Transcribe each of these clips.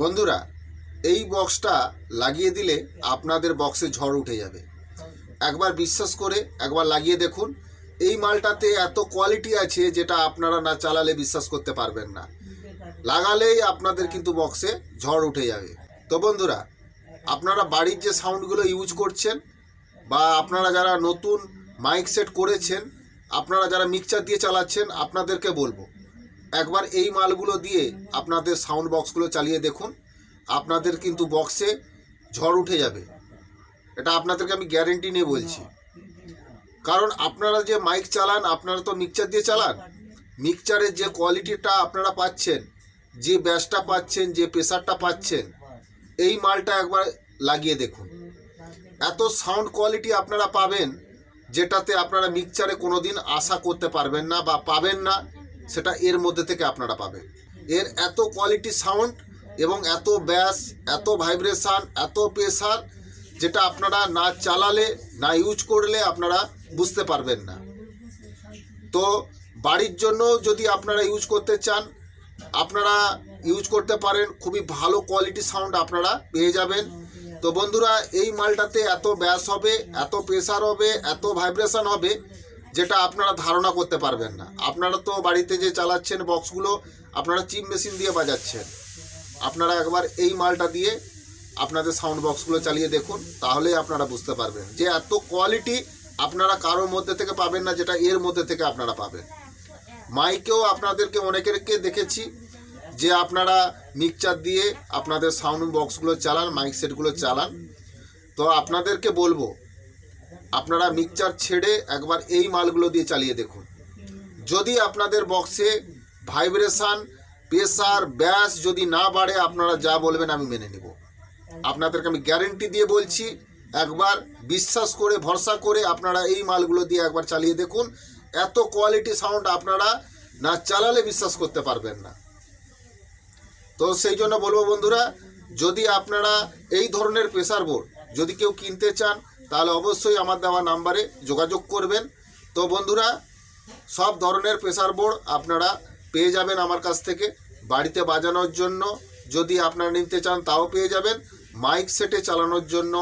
বন্ধুরা, এই বক্সটা লাগিয়ে দিলে আপনাদের বক্সে ঝড় উঠে যাবে। একবার বিশ্বাস করে একবার লাগিয়ে দেখুন, এই মালটাতে এত কোয়ালিটি আছে যেটা আপনারা না চালালে বিশ্বাস করতে পারবেন না। লাগালেই আপনাদের কিন্তু বক্সে ঝড় উঠে যাবে। তো বন্ধুরা, আপনারা বাড়ির যে সাউন্ডগুলো ইউজ করছেন বা আপনারা যারা নতুন মাইক সেট করেছেন, আপনারা যারা মিক্সচার দিয়ে চালাচ্ছেন, আপনাদেরকে বলব একবার এই মালগুলো দিয়ে আপনাদের সাউন্ড বক্সগুলো চালিয়ে দেখুন। আপনাদের কিন্তু বক্সে ঝড় উঠে যাবে। এটা আপনাদেরকে আমি গ্যারেন্টি নিয়ে বলছি। কারণ আপনারা যে মাইক চালান, আপনারা তো মিক্সচার দিয়ে চালান। মিক্সচারের যে কোয়ালিটিটা আপনারা পাচ্ছেন, যে ব্যাসটা পাচ্ছেন, যে প্রেশারটা পাচ্ছেন, এই মালটা একবার লাগিয়ে দেখুন। এত সাউন্ড কোয়ালিটি আপনারা পাবেন, যেটাতে আপনারা মিক্সচারে কোনো দিন আশা করতে পারবেন না বা পাবেন না। সেটা এর মধ্যে থেকে আপনারা পাবেন। এর এত কোয়ালিটি সাউন্ড এবং এত ব্যাস এত ভাইব্রেশান এত প্রেসার যেটা আপনারা না চালালে, না ইউজ করলে আপনারা বুঝতে পারবেন না। তো বাড়ির জন্য যদি আপনারা ইউজ করতে চান, আপনারা ইউজ করতে পারেন, খুবই ভালো কোয়ালিটি সাউন্ড আপনারা পেয়ে যাবেন। তো বন্ধুরা, এই মালটাতে এত ব্যাস হবে, এত প্রেসার হবে, এত ভাইব্রেশান হবে যেটা আপনারা ধারণা করতে পারবেন না। আপনারা তো বাড়িতে যে চালাচ্ছেন বক্সগুলো, আপনারা চিপ মেশিন দিয়ে বাজাচ্ছেন। আপনারা একবার এই মালটা দিয়ে আপনাদের সাউন্ড বক্সগুলো চালিয়ে দেখুন, তাহলেই আপনারা বুঝতে পারবেন যে এত কোয়ালিটি আপনারা কারোর মধ্যে থেকে পাবেন না, যেটা এর মধ্যে থেকে আপনারা পাবেন। মাইকেও আপনাদেরকে অনেকেরকে দেখেছি যে আপনারা মিক্সচার দিয়ে আপনাদের সাউন্ড বক্সগুলো চালান, মাইক সেটগুলো চালান। তো আপনাদেরকে বলব আপনারা মিক্সচার ছেড়ে একবার এই মালগুলো দিয়ে চালিয়ে দেখুন। যদি আপনাদের বক্সে ভাইব্রেশন, প্রেসার, ব্যাস যদি না বাড়ে, আপনারা যা বলবেন আমি মেনে নেব। আপনাদেরকে আমি গ্যারেন্টি দিয়ে বলছি, একবার বিশ্বাস করে, ভরসা করে আপনারা এই মালগুলো দিয়ে একবার চালিয়ে দেখুন। এত কোয়ালিটি সাউন্ড আপনারা না চালালে বিশ্বাস করতে পারবেন না। তো সেই জন্য বলব বন্ধুরা, যদি আপনারা এই ধরনের প্রেসার বোর্ড যদি কেউ কিনতে চান তাহলে অবশ্যই আমার দেওয়া নাম্বারে যোগাযোগ করবেন। তো বন্ধুরা, সব ধরনের প্রেসার বোর্ড আপনারা পেয়ে যাবেন আমার কাছ থেকে বাড়িতে বাজানোর জন্য। যদি আপনারা নিতে চান, তাও পেয়ে যাবেন। মাইক সেটে চালানোর জন্য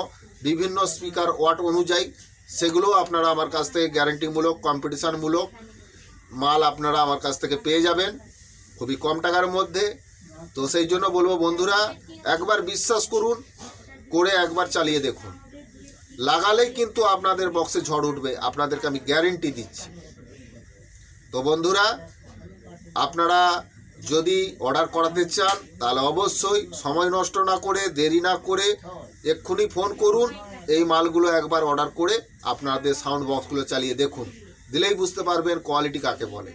বিভিন্ন স্পিকার ওয়াট অনুযায়ী। সেগুলো আপনারা আমার কাছ থেকে গ্যারেন্টিমূলক কম্পিটিশানমূলক মাল আপনারা আমার কাছ থেকে পেয়ে যাবেন। খুবই কম টাকার মধ্যে। তো সেই জন্য বলব বন্ধুরা, একবার বিশ্বাস করুন, করে একবার চালিয়ে দেখুন। লাগালেই কিন্তু আপনাদের বক্সে ঝড় উঠবে। আপনাদেরকে আমি গ্যারেন্টি দিচ্ছি। তো বন্ধুরা, আপনারা যদি অর্ডার করাতে চান, তাহলে অবশ্যই সময় নষ্ট না করে, দেরি না করে এক্ষুনি ফোন করুন। এই মালগুলো একবার অর্ডার করে আপনাদের সাউন্ড বক্সগুলো চালিয়ে দেখুন। দিলেই বুঝতে পারবেন কোয়ালিটি কাকে বলে।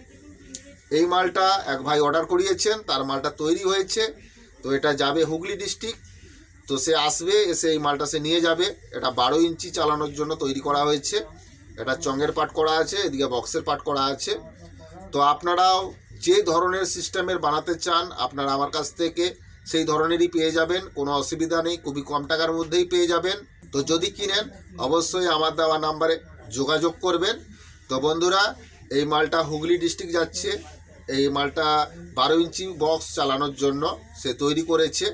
এই মালটা এক ভাই অর্ডার করিয়েছেন, তার মালটা তৈরি হয়েছে। তো এটা যাবে হুগলি ডিস্ট্রিক্ট তো সে আসবে, এসে এই মালটা সে নিয়ে যাবে। এটা বারো ইঞ্চি চালানোর জন্য তৈরি করা হয়েছে। এটা চঙ্গের পাট করা আছে, এদিকে বক্সের পাট করা আছে। তো আপনারাও যে ধরনের সিস্টেমের বানাতে চান, আপনারা আমার কাছ থেকে সেই ধরনেরই পেয়ে যাবেন। কোনো অসুবিধা নেই, খুবই কম টাকার মধ্যেই পেয়ে যাবেন। তো যদি কিনেন, অবশ্যই আমার দেওয়া নাম্বারে যোগাযোগ করবেন। তো বন্ধুরা, এই মালটা হুগলি ডিস্ট্রিক্ট যাচ্ছে। এই মালটা বারো ইঞ্চি বক্স চালানোর জন্য সে তৈরি করেছে।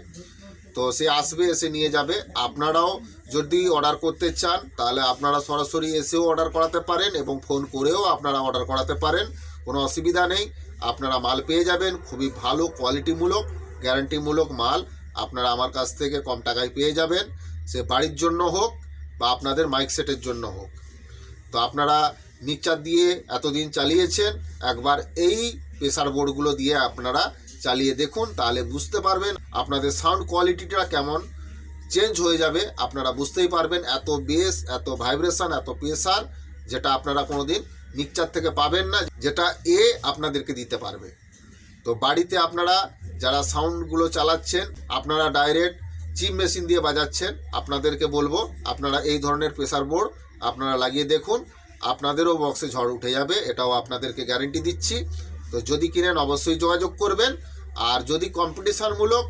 তো সে আসবে এসে নিয়ে যাবে। আপনারাও যদি অর্ডার করতে চান, তাহলে আপনারা সরাসরি এসেও অর্ডার করাতে পারেন এবং ফোন করেও আপনারা অর্ডার করাতে পারেন। কোনো অসুবিধা নেই। আপনারা মাল পেয়ে যাবেন। খুবই ভালো কোয়ালিটিমূলক গ্যারান্টিমূলক মাল। আপনারা আমার কাছ থেকে কম টাকায় পেয়ে যাবেন। সে বাড়ির জন্য হোক বা আপনাদের মাইক সেটের জন্য হোক। তো আপনারা মিক্সচার দিয়ে এতদিন চালিয়েছেন, একবার এই প্রেসার বোর্ডগুলো দিয়ে আপনারা চালিয়ে দেখুন, তাহলে বুঝতে পারবেন আপনাদের সাউন্ড কোয়ালিটিটা কেমন। চেঞ্জ হয়ে যাবে, আপনারা বুঝতেই পারবেন এত বেস এত ভাইব্রেশন এত প্রেসার যেটা আপনারা কোনো দিন মিক্সচার থেকে পাবেন না, যেটা এ আপনাদেরকে দিতে পারবে। তো বাড়িতে আপনারা যারা সাউন্ডগুলো চালাচ্ছেন, আপনারা ডাইরেক্ট চিপ মেশিন দিয়ে বাজাচ্ছেন, আপনাদেরকে বলব, আপনারা এই ধরনের প্রেসার বোর্ড আপনারা লাগিয়ে দেখুন, আপনাদেরও বক্সে ঝড় উঠে যাবে, এটাও আপনাদেরকে গ্যারেন্টি দিচ্ছি। তো যদি কিনেন, অবশ্যই যোগাযোগ করবেন। আর যদি কম্পিটিশানমূলক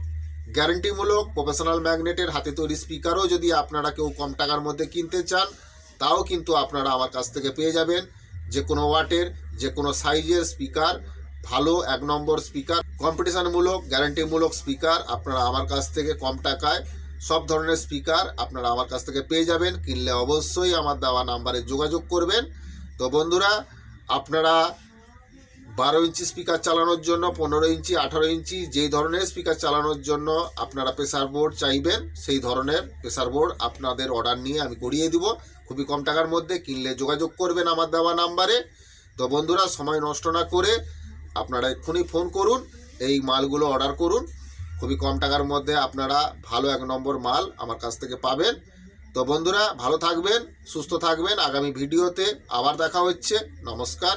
গ্যারেন্টিমূলক প্রফেশনাল ম্যাগনেটের হাতে তৈরি স্পিকারও যদি আপনারা কেউ কম টাকার মধ্যে কিনতে চান, তাও কিন্তু আপনারা আমার কাছ থেকে পেয়ে যাবেন যে কোনো ওয়াটের, যে কোনো সাইজের স্পিকার ভালো এক নম্বর স্পিকার কম্পিটিশনমূলক গ্যারান্টিমূলক স্পিকার আপনারা আমার কাছ থেকে কম টাকায় সব ধরনের স্পিকার আপনারা আমার কাছ থেকে পেয়ে যাবেন। কিনলে অবশ্যই আমার দেওয়া নাম্বারে যোগাযোগ করবেন। তো বন্ধুরা, আপনারা বারো ইঞ্চি স্পিকার চালানোর জন্য, পনেরো ইঞ্চি, আঠারো ইঞ্চি, যেই ধরনের স্পিকার চালানোর জন্য আপনারা প্রেসার বোর্ড চাইবেন, সেই ধরনের প্রেসার বোর্ড আপনাদের অর্ডার নিয়ে আমি করিয়ে দিব। খুবই কম টাকার মধ্যে কিনলে যোগাযোগ করবেন আমার দেওয়া নাম্বারে তো বন্ধুরা, সময় নষ্ট না করে আপনারা এক্ষুনি ফোন করুন, এই মালগুলো অর্ডার করুন। খুবই কম টাকার মধ্যে আপনারা ভালো এক নম্বর মাল আমার কাছ থেকে পাবেন। তো বন্ধুরা, ভালো থাকবেন, সুস্থ থাকবেন। আগামী ভিডিওতে আবার দেখা হচ্ছে। নমস্কার।